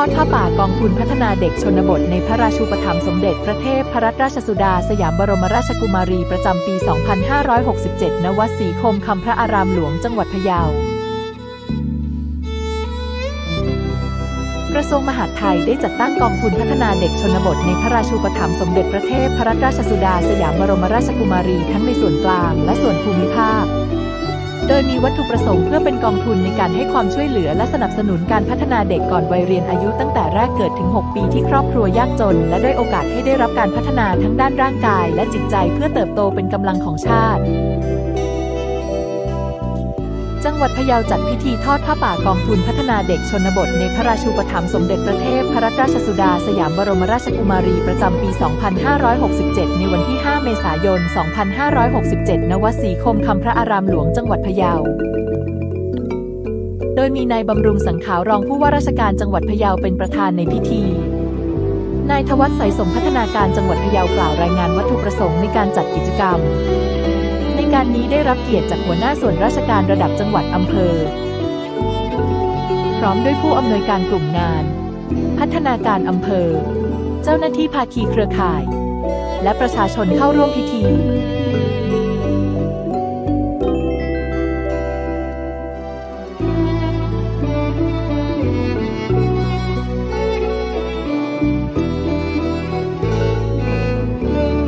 อดผ้าป่ากองทุนพัฒนาเด็กชนบทในพระราชูปถัมภ์สมเด็จพระเทพพรัตนราชสุดาสยามบรมราชกุมารีประจำปี 2567 ณ วัดศรีคมคำพระอารามหลวงจังหวัดพะเยา กระทรวงมหาดไทยได้จัดตั้งกองทุนพัฒนาเด็กชนบทในพระราชูปถัมภ์สมเด็จพระเทพพรัตนราชสุดาสยามบรมราชกุมารีทั้งในส่วนกลางและส่วนภูมิภาค โดยมีวัตถุประสงค์เพื่อเป็นกองทุนในการให้ความช่วยเหลือและสนับสนุนการพัฒนาเด็กก่อนวัยเรียนอายุตั้งแต่แรกเกิดถึง 6 ปีที่ครอบครัวยากจน และได้โอกาสให้ได้รับการพัฒนาทั้งด้านร่างกาย และจิตใจเพื่อเติบโตเป็นกำลังของชาติจังหวัดพะเยาจัดพิธีทอดผ้าป่ากองทุนพัฒนาเด็กชนบท ในพระราชูปถัมภ์สมเด็จพระเทพพรัตนราชสุดาสยามบรมราชกุมารีประจำปี 2567 ในวันที่ เมษายน 2567 ณ วัดศรีคมคำพระอารามหลวงจังหวัดพะเยา โดยมีนายบำรุงสังขาวรองผู้ว่าราชการจังหวัดพะเยาเป็นประธานในพิธี นายทวัชสายสมพัฒนาการจังหวัดพะเยากล่าวรายงานวัตถุประสงค์ในการจัดกิจกรรม ในการนี้ได้รับเกียรติจากหัวหน้าส่วนราชการระดับจังหวัดอำเภอ พร้อมด้วยผู้อำนวยการกลุ่มงาน พัฒนาการอำเภอ เจ้าหน้าที่ภาคีเครือข่าย และประชาชนเข้าร่วมพิธี